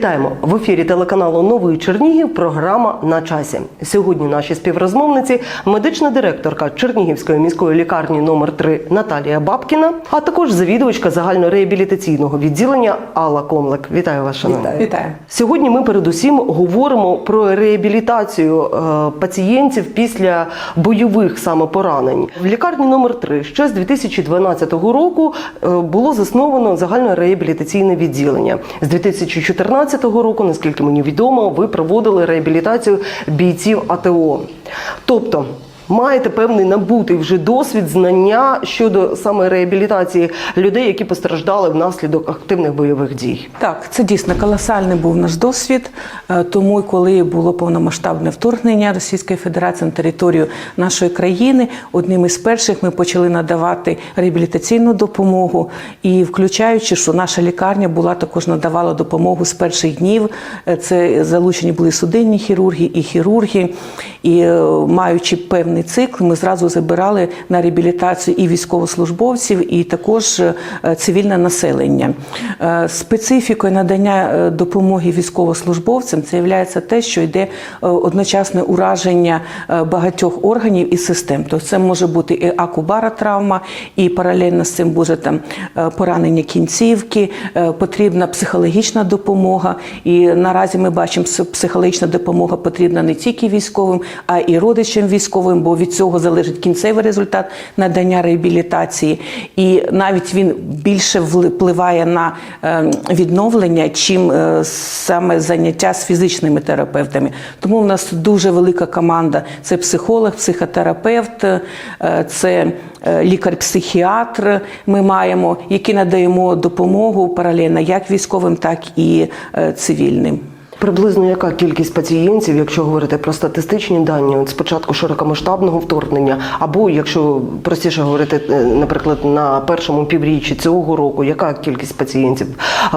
Вітаємо в ефірі телеканалу Новий Чернігів. Програма на часі. Сьогодні наші співрозмовниці, медична директорка Чернігівської міської лікарні номер 3 Наталія Бабкіна, а також завідувачка загальнореабілітаційного відділення Алла Комлек. Вітаю вас, шановні. Вітаю. Вітаю. Сьогодні ми передусім говоримо про реабілітацію е, пацієнтів після бойових саме поранень. В лікарні номер 3 ще з 2012 року е, було засновано загальне реабілітаційне відділення. З 2014 року, наскільки мені відомо, ви проводили реабілітацію бійців АТО. Тобто маєте певний набутий вже досвід, знання щодо саме реабілітації людей, які постраждали внаслідок активних бойових дій. Так, це дійсно колосальний був наш досвід. Е, Тому, коли було повномасштабне вторгнення Російської Федерації на територію нашої країни, одним із перших ми почали надавати реабілітаційну допомогу і включаючи, що наша лікарня була також надавала допомогу з перших днів. Е, Це залучені були судинні хірурги і хірурги, і е, маючи певний цикл, ми зразу забирали на реабілітацію і військовослужбовців, і також е, цивільне населення. Е, Специфікою надання е, допомоги військовослужбовцям це є те, що йде одночасне ураження багатьох органів і систем. Тобто це може бути і акубара травма, і паралельно з цим буде там поранення кінцівки, потрібна психологічна допомога. І наразі ми бачимо, що психологічна допомога потрібна не тільки військовим, а і родичам військовим, бо від цього залежить кінцевий результат надання реабілітації. І навіть він більше впливає на е, відновлення, чим е, саме заняття з фізичними терапевтами. Тому в нас дуже велика команда: це психолог, психотерапевт, е, це е, лікар-психіатр. Ми маємо, які надаємо допомогу паралельно як військовим, так і цивільним. Приблизно яка кількість пацієнтів, якщо говорити про статистичні дані, от спочатку широкомасштабного вторгнення, або якщо простіше говорити, е, наприклад, на першому півріччі цього року, яка кількість пацієнтів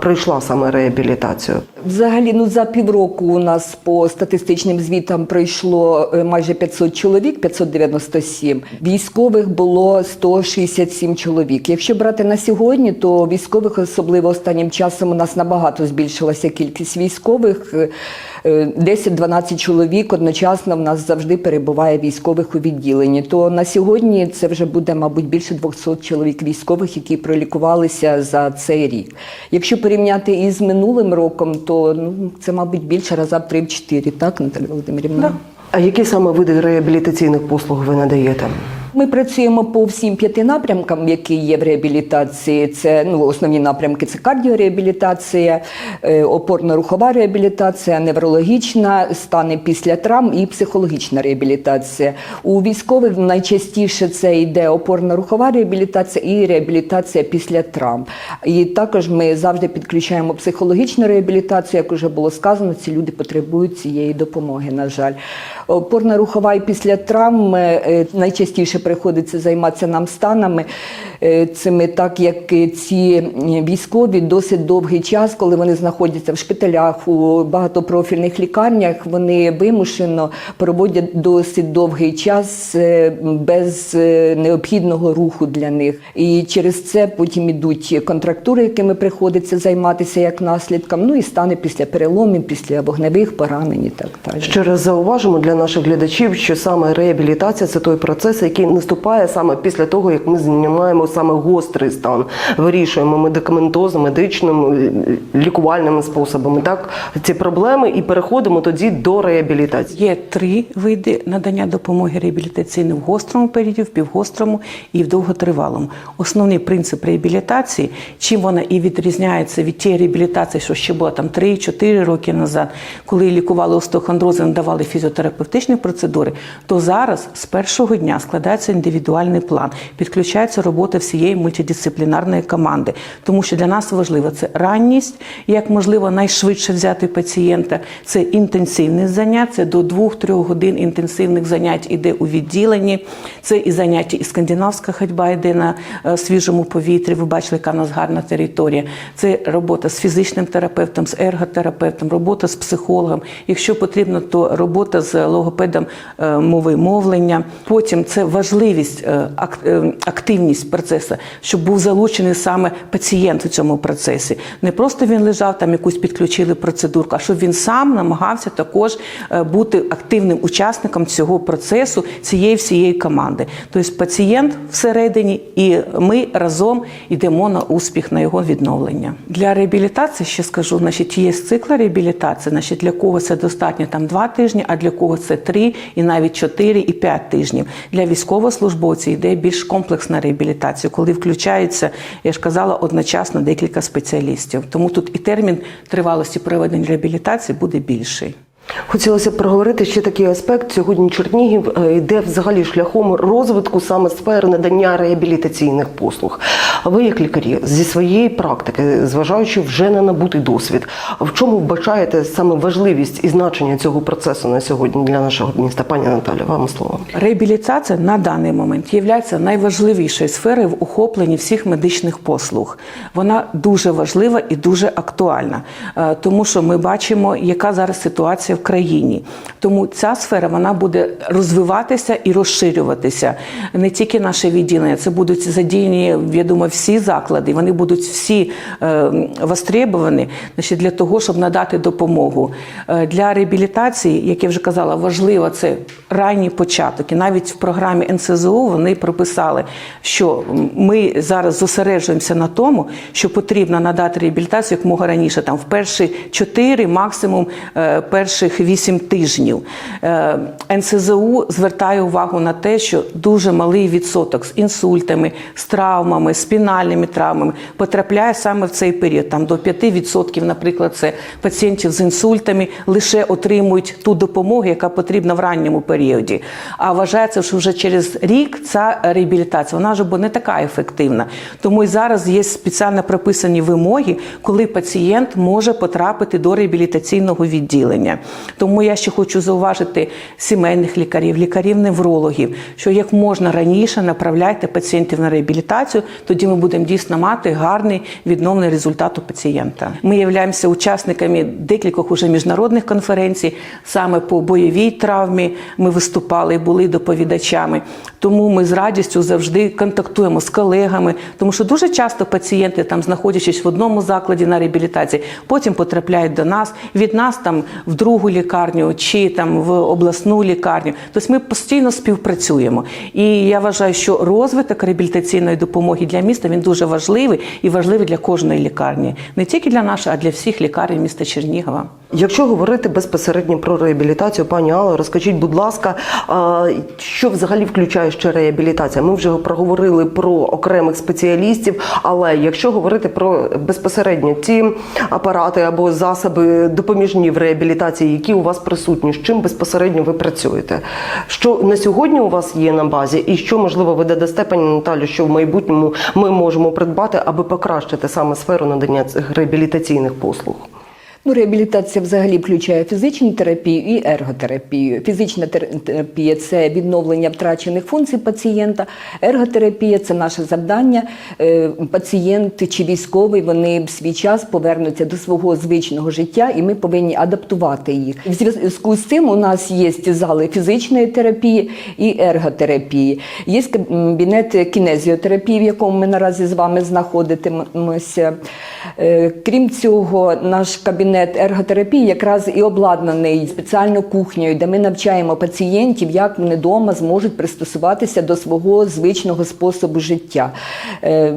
пройшла саме реабілітацію? Взагалі, ну за півроку у нас по статистичним звітам пройшло е, майже 500 чоловік, 597. Військових було 167 чоловік. Якщо брати на сьогодні, то військових, особливо останнім часом, у нас набагато збільшилася кількість військових. Е, е, 10-12 чоловік одночасно в нас завжди перебуває військових у відділенні. То на сьогодні це вже буде, мабуть, більше 200 чоловік військових, які пролікувалися за цей рік. Якщо порівняти із минулим роком, то ну це, мабуть, більше раза в 3-4, так, Наталя Володимирівна? Да. А які саме види реабілітаційних послуг ви надаєте? Ми працюємо по всім п'яти напрямкам, які є в реабілітації. Це ну основні напрямки: це кардіореабілітація, е, опорно-рухова реабілітація, неврологічна, стани після травм і психологічна реабілітація. У військових найчастіше це йде опорно-рухова реабілітація і реабілітація після травм. І також ми завжди підключаємо психологічну реабілітацію. Як вже було сказано, ці люди потребують цієї допомоги. На жаль, опорно-рухова і після травм е, найчастіше приходиться займатися нам станами е, цими, так як ці військові досить довгий час, коли вони знаходяться в шпиталях у багатопрофільних лікарнях, вони вимушено проводять досить довгий час е, без е, необхідного руху для них. І через це потім ідуть контрактури, якими приходиться займатися як наслідком. Ну і стане після переломів, після вогневих поранень і так далі. Ще раз зауважимо для наших глядачів, що саме реабілітація це той процес, який наступає саме після того, як ми знімаємо саме гострий стан, вирішуємо медикаментозом, медичним е, лікувальними способами, так ці проблеми, і переходимо тоді до реабілітації. Є три види надання допомоги реабілітаційної в гострому періоді, в півгострому і в довготривалому. Основний принцип реабілітації, чим вона і відрізняється від тієї реабілітації, що ще було там 3-4 роки назад, коли лікували остеохондрози, надавали фізіотерапевтичні процедури, то зараз з першого дня складається індивідуальний план, підключається робота всієї мультидисциплінарної команди, тому що для нас важливо це ранність, як можливо найшвидше взяти пацієнта. Це інтенсивне заняття, це до 2-3 годин інтенсивних занять іде у відділенні. Це і заняття, і скандинавська ходьба йде на е, свіжому повітрі. Ви бачили, яка в нас гарна територія. Це робота з фізичним терапевтом, з ерготерапевтом, робота з психологом. Якщо потрібно, то робота з логопедом е, мови мовлення. Потім це важливо. Можливість е, е, активність процесу, щоб був залучений саме пацієнт у цьому процесі. Не просто він лежав там, якусь підключили процедурку, а щоб він сам намагався також е, бути активним учасником цього процесу, цієї всієї команди. Тобто пацієнт всередині, і ми разом йдемо на успіх на його відновлення. Для реабілітації ще скажу, значить, є цикл реабілітації. Значить, для кого це достатньо там два тижні, а для кого це три і навіть чотири і п'ять тижнів. Для військовослужбовців йде більш комплексна реабілітація, коли включається, я ж казала, одночасно декілька спеціалістів. Тому тут і термін тривалості проведення реабілітації буде більший. Хотілося проговорити ще такий аспект. Сьогодні Чернігів е, йде взагалі шляхом розвитку саме сфери надання реабілітаційних послуг. А ви, як лікарі, зі своєї практики, зважаючи вже на набутий досвід, в чому вбачаєте саме важливість і значення цього процесу на сьогодні для нашого міста? Пані Наталя, вам слово. Реабілітація на даний момент є найважливішою сферою в охопленні всіх медичних послуг. Вона дуже важлива і дуже актуальна, е, тому що ми бачимо, яка зараз ситуація в країні. Тому ця сфера вона буде розвиватися і розширюватися. Не тільки наше відділення, це будуть задіяні, я думаю, всі заклади. Вони будуть всі е, востребовані значить, для того, щоб надати допомогу. Е, Для реабілітації, як я вже казала, важливо це ранній початок. І навіть в програмі НСЗУ вони прописали, що ми зараз зосереджуємося на тому, що потрібно надати реабілітацію якомога раніше, там в перші 4, максимум е, перших 8 тижнів. Е, НСЗУ звертає увагу на те, що дуже малий відсоток з інсультами, з травмами, спінальними травмами потрапляє саме в цей період. Там до 5%, наприклад, це пацієнтів з інсультами лише отримують ту допомогу, яка потрібна в ранньому періоді. А вважається, що вже через рік ця реабілітація вона вже буде не така ефективна. Тому і зараз є спеціально прописані вимоги, коли пацієнт може потрапити до реабілітаційного відділення. Тому я ще хочу зауважити сімейних лікарів, лікарів-неврологів, що як можна раніше направляйте пацієнтів на реабілітацію, тоді ми будемо дійсно мати гарний відновлений результат у пацієнта. Ми являємося учасниками декількох уже міжнародних конференцій, саме по бойовій травмі. Ми виступали і були доповідачами. Тому ми з радістю завжди контактуємо з колегами, тому що дуже часто пацієнти, там знаходячись в одному закладі на реабілітації, потім потрапляють до нас від нас там в другу лікарню чи там в обласну лікарню. Тобто ми постійно співпрацюємо. І я вважаю, що розвиток реабілітаційної допомоги для міста він дуже важливий і важливий для кожної лікарні, не тільки для нашої, а для всіх лікарень міста Чернігова. Якщо говорити безпосередньо про реабілітацію, пані Алло, розкажіть, будь ласка, що взагалі включає ще реабілітація? Ми вже проговорили про окремих спеціалістів, але якщо говорити про безпосередньо ті апарати або засоби допоміжні в реабілітації, які у вас присутні, з чим безпосередньо ви працюєте? Що на сьогодні у вас є на базі, і що можливо ви дадасте, пані Наталю, що в майбутньому ми можемо придбати, аби покращити саме сферу надання реабілітаційних послуг? Ну, реабілітація взагалі включає фізичну терапію і ерготерапію. Фізична терапія це відновлення втрачених функцій пацієнта. Ерготерапія це наше завдання. Е, Пацієнт чи військовий вони в свій час повернуться до свого звичного життя, і ми повинні адаптувати їх. В зв'язку з цим у нас є зали фізичної терапії і ерготерапії. Є кабінет кінезіотерапії, в якому ми наразі з вами знаходитимемося. Е, Крім цього, наш кабінет ерготерапії якраз і обладнаний спеціальною кухнею, де ми навчаємо пацієнтів, як вони вдома зможуть пристосуватися до свого звичного способу життя. Е,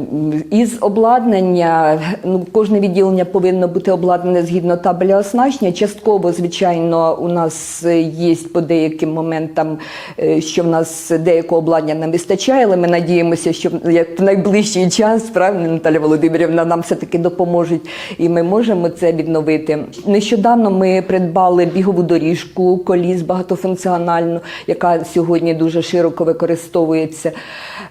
Із обладнання, ну, кожне відділення повинно бути обладнане згідно табеля оснащення. Частково, звичайно, у нас є по деяким моментам, е, що в нас деякого обладнання не вистачає, але ми надіємося, що в найближчий час, правильно, Наталя Володимирівна, нам все-таки допоможуть, і ми можемо це відновити. Нещодавно ми придбали бігову доріжку, коліс багатофункціональну, яка сьогодні дуже широко використовується.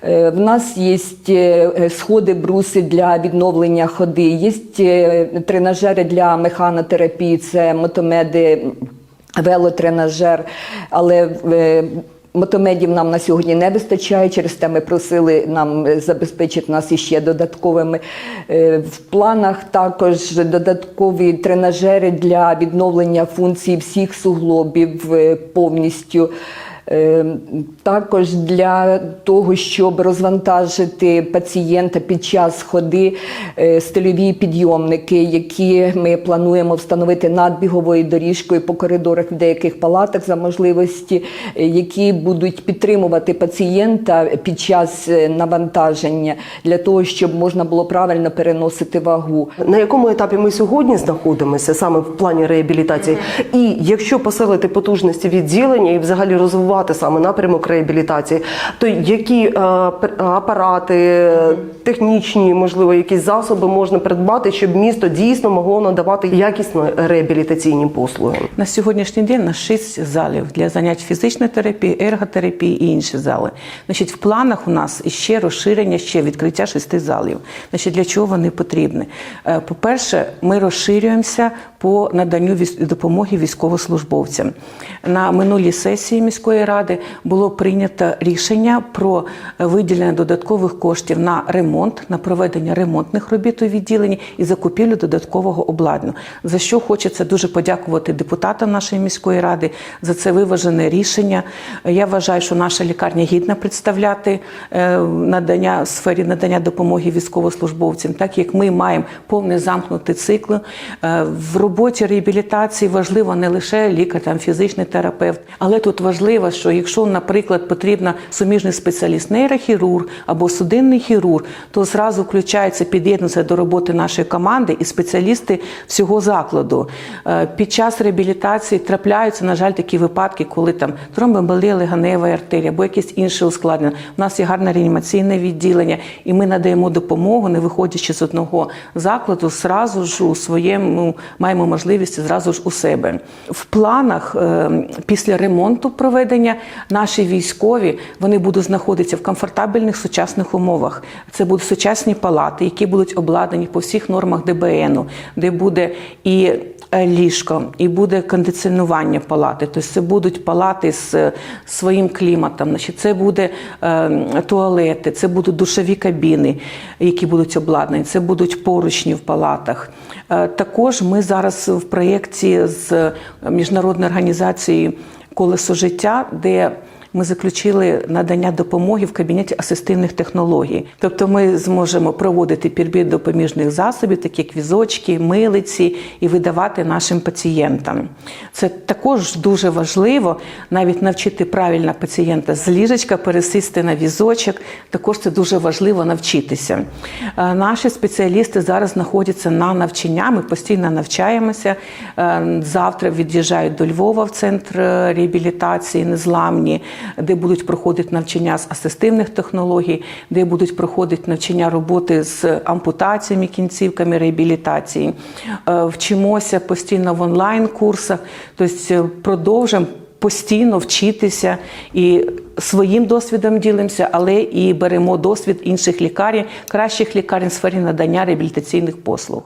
Е, В нас є е, сходи, бруси для відновлення ходи, є е, тренажери для механотерапії, це мотомеди, велотренажер, але Мотомедів нам на сьогодні не вистачає, через те ми просили нам е, забезпечити нас іще додатковими. Е, В планах також додаткові тренажери для відновлення функцій всіх суглобів е, повністю. Е, Також для того, щоб розвантажити пацієнта під час ходи, е, стильові підйомники, які ми плануємо встановити над біговою доріжкою по коридорах в деяких палатах за можливості, е, які будуть підтримувати пацієнта під час е, навантаження для того, щоб можна було правильно переносити вагу. На якому етапі ми сьогодні знаходимося саме в плані реабілітації? І якщо посилити потужності відділення і взагалі розвивати саме напрямок реабілітації, то які е, апарати, технічні, можливо, якісь засоби можна придбати, щоб місто дійсно могло надавати якісно реабілітаційні послуги? На сьогоднішній день на 6 залів для занять фізичної терапії, ерготерапії і інші зали. Значить, в планах у нас іще розширення, ще відкриття шести залів. Значить, для чого вони потрібні? Е, По-перше, ми розширюємося по наданню допомоги військовослужбовцям. На минулій сесії міської ради було прийнято рішення про виділення додаткових коштів на ремонт, на проведення ремонтних робіт у відділенні і закупівлю додаткового обладнання. За що хочеться дуже подякувати депутатам нашої міської ради за це виважене рішення. Я вважаю, що наша лікарня гідна представляти е, надання в сфері надання допомоги військовослужбовцям, так як ми маємо повний замкнутий цикл. Е, В роботі реабілітації важливо не лише лікар, там фізичний терапевт, але тут важливо, що якщо, наприклад, потрібна суміжний спеціаліст, нейрохірург або судинний хірург, то зразу включається, під'єднується до роботи нашої команди і спеціалісти всього закладу. Е, Під час реабілітації трапляються, на жаль, такі випадки, коли там тромбоемболія легенева артерія або якісь інші ускладнення. У нас є гарне реанімаційне відділення, і ми надаємо допомогу, не виходячи з одного закладу, зразу ж у своєму маємо можливість зразу ж у себе. В планах е, після ремонту проведення наші військові вони будуть знаходитися в комфортабельних сучасних умовах. Це будуть сучасні палати, які будуть обладнані по всіх нормах ДБНу, де буде і е, ліжко, і буде кондиціонування палати. Тобто це будуть палати з е, своїм кліматом. Значить, це буде е, туалети, це будуть душові кабіни, які будуть обладнані, це будуть поручні в палатах. Також ми зараз в проєкті з міжнародною організацією Колесо життя, де ми заключили надання допомоги в кабінеті асистивних технологій. Тобто ми зможемо проводити підбір допоміжних засобів, такі як візочки, милиці, і видавати нашим пацієнтам. Це також дуже важливо навіть навчити правильно пацієнта з ліжечка пересісти на візочок. Також це дуже важливо навчитися. Е, Наші спеціалісти зараз знаходяться на навчання. Ми постійно навчаємося. Е, Завтра від'їжджають до Львова в центр е, реабілітації незламні, де будуть проходити навчання з асистивних технологій, де будуть проходити навчання роботи з ампутаціями, кінцівками реабілітації. Е, Вчимося постійно в онлайн-курсах, тобто продовжуємо постійно вчитися і своїм досвідом ділимося, але і беремо досвід інших лікарів, кращих лікарень в сфері надання реабілітаційних послуг.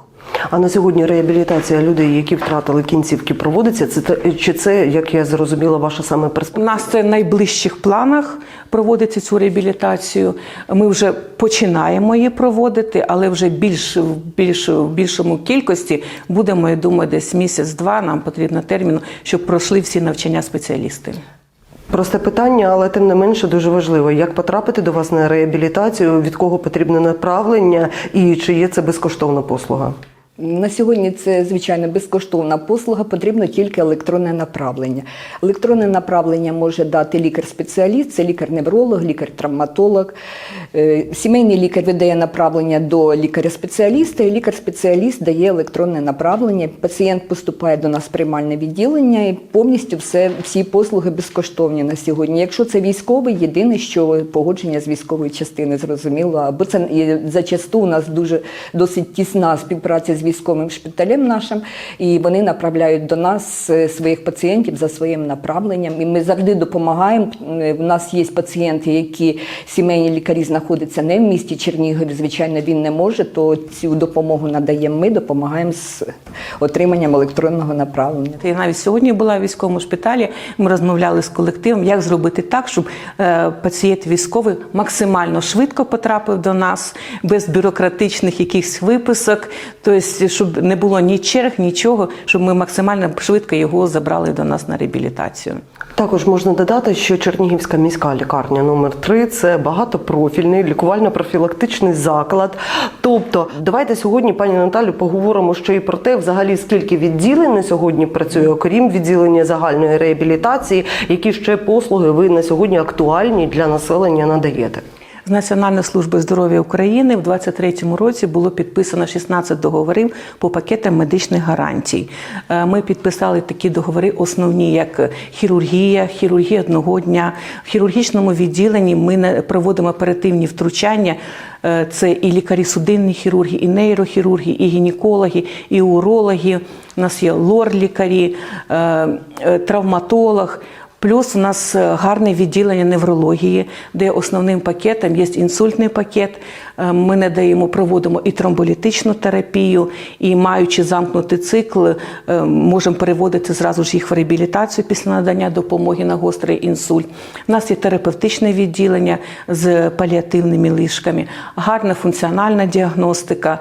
А на сьогодні реабілітація людей, які втратили кінцівки, проводиться. Це чи це, як я зрозуміла, ваша саме У нас це в найближчих планах проводити цю реабілітацію. Ми вже починаємо її проводити, але вже більш в більш в більшому кількості будемо. Я думаю, десь місяць-два нам потрібно терміну, щоб пройшли всі навчання спеціалісти. Просте питання, але тим не менше дуже важливо. Як потрапити до вас на реабілітацію, від кого потрібне направлення і чи є це безкоштовна послуга? На сьогодні це звичайно безкоштовна послуга, потрібно тільки електронне направлення. Електронне направлення може дати лікар-спеціаліст, це лікар-невролог, лікар-травматолог. Е, Сімейний лікар видає направлення до лікаря-спеціаліста, і лікар-спеціаліст дає електронне направлення. Пацієнт поступає до нас в приймальне відділення і повністю все, всі послуги безкоштовні на сьогодні. Якщо це військовий, єдине, що погодження з військової частини зрозуміло, або це зачасту у нас дуже досить тісна співпраця з військовим шпиталем нашим, і вони направляють до нас е, своїх пацієнтів за своїм направленням. І ми завжди допомагаємо. Е, У нас є пацієнти, які сімейні лікарі знаходяться не в місті Чернігові. Звичайно, він не може, то цю допомогу надаємо. Ми допомагаємо з отриманням електронного направлення. Я навіть сьогодні була в військовому шпиталі. Ми розмовляли з колективом, як зробити так, щоб е, пацієнт військовий максимально швидко потрапив до нас, без бюрократичних якихось виписок. Тобто Тобто, щоб не було ні черг, нічого, щоб ми максимально швидко його забрали до нас на реабілітацію. Також можна додати, що Чернігівська міська лікарня номер 3 це багатопрофільний лікувально-профілактичний заклад. Тобто, давайте сьогодні, пані Наталю, поговоримо ще і про те, взагалі скільки відділень на сьогодні працює, окрім відділення загальної реабілітації, які ще послуги ви на сьогодні актуальні для населення надаєте. З Національної служби здоров'я України в 2023 році було підписано 16 договорів по пакетам медичних гарантій. Е, Ми підписали такі договори, основні як хірургія, хірургія одного дня. В хірургічному відділенні ми проводимо оперативні втручання. Е, Це і лікарі судинні хірурги, і нейрохірурги, і гінекологи, і урологи. У нас є лор-лікарі, е, травматолог. Плюс у нас е, гарне відділення неврології, де основним пакетом є інсультний пакет. Е, Ми надаємо, проводимо і тромболітичну терапію, і маючи замкнутий цикл, е, можемо переводити зразу ж їх в реабілітацію після надання допомоги на гострий інсульт. У нас є терапевтичне відділення з паліативними ліжками, гарна функціональна діагностика.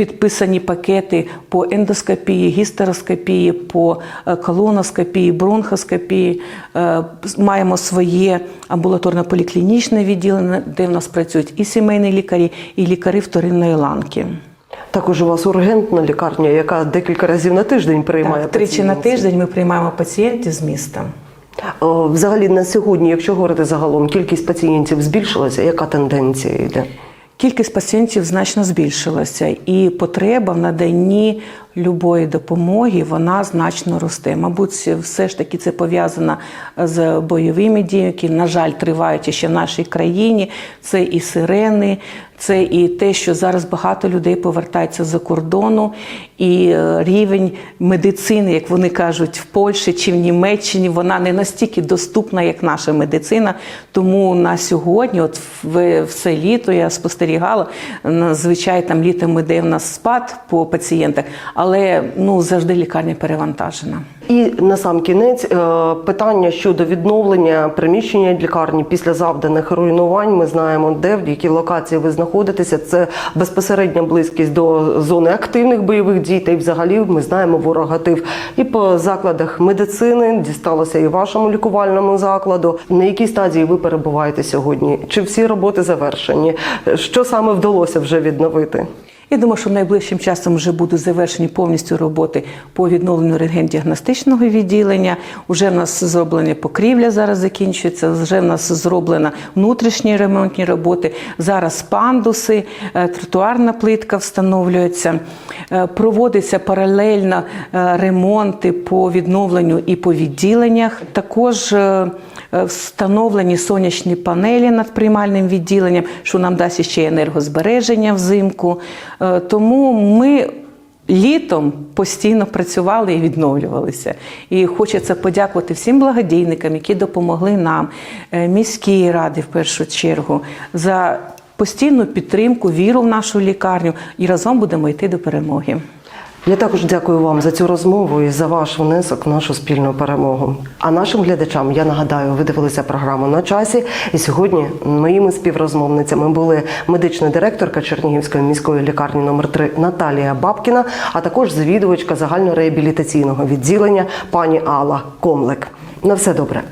Підписані пакети по ендоскопії, гістероскопії, по е, колоноскопії, бронхоскопії. Е, Маємо своє амбулаторно-поліклінічне відділення, де в нас працюють і сімейні лікарі, і лікарі вторинної ланки. Також у вас ургентна лікарня, яка декілька разів на тиждень приймає Так, тричі на тиждень ми приймаємо пацієнтів з міста. О, Взагалі на сьогодні, якщо говорити загалом, кількість пацієнтів збільшилася. Яка тенденція йде? Кількість пацієнтів значно збільшилася, і потреба в наданні любої допомоги вона значно росте. Мабуть, все ж таки це пов'язано з бойовими діями, які, на жаль, тривають ще в нашій країні. Це і сирени, це і те, що зараз багато людей повертаються за кордону, і е, рівень медицини, як вони кажуть, в Польщі чи в Німеччині, вона не настільки доступна, як наша медицина. Тому на сьогодні, от все літо, я спостерігала, зазвичай там літом іде в нас спад по пацієнтах, але ну завжди лікарня перевантажена. І на сам кінець е, питання щодо відновлення приміщення лікарні після завданих руйнувань. Ми знаємо, де в якій локації ви знаходитеся. Це безпосередня близькість до зони активних бойових дій. Та й взагалі ми знаємо, ворог гатив і по закладах медицини дісталося і вашому лікувальному закладу. На якій стадії ви перебуваєте сьогодні? Чи всі роботи завершені? Що саме вдалося вже відновити? Я думаю, що найближчим часом вже будуть завершені повністю роботи по відновленню рентген-діагностичного відділення. Уже в нас зроблені покрівля зараз закінчується. Вже в нас зроблено внутрішні ремонтні роботи. Зараз пандуси, е, тротуарна плитка встановлюється. Е, Проводиться паралельно е, ремонти по відновленню і по відділеннях. Також встановлені сонячні панелі над приймальним відділенням, що нам дасть ще енергозбереження взимку. Е, Тому ми літом постійно працювали і відновлювалися. І хочеться подякувати всім благодійникам, які допомогли нам, е, міській раді в першу чергу, за постійну підтримку, віру в нашу лікарню і разом будемо йти до перемоги. Я також дякую вам за цю розмову і за ваш внесок в нашу спільну перемогу. А нашим глядачам я нагадаю, ви дивилися програму на часі. І сьогодні моїми співрозмовницями були медична директорка Чернігівської міської лікарні номер 3 Наталія Бабкіна, а також завідувачка загальнореабілітаційного відділення пані Алла Комлек. На все добре.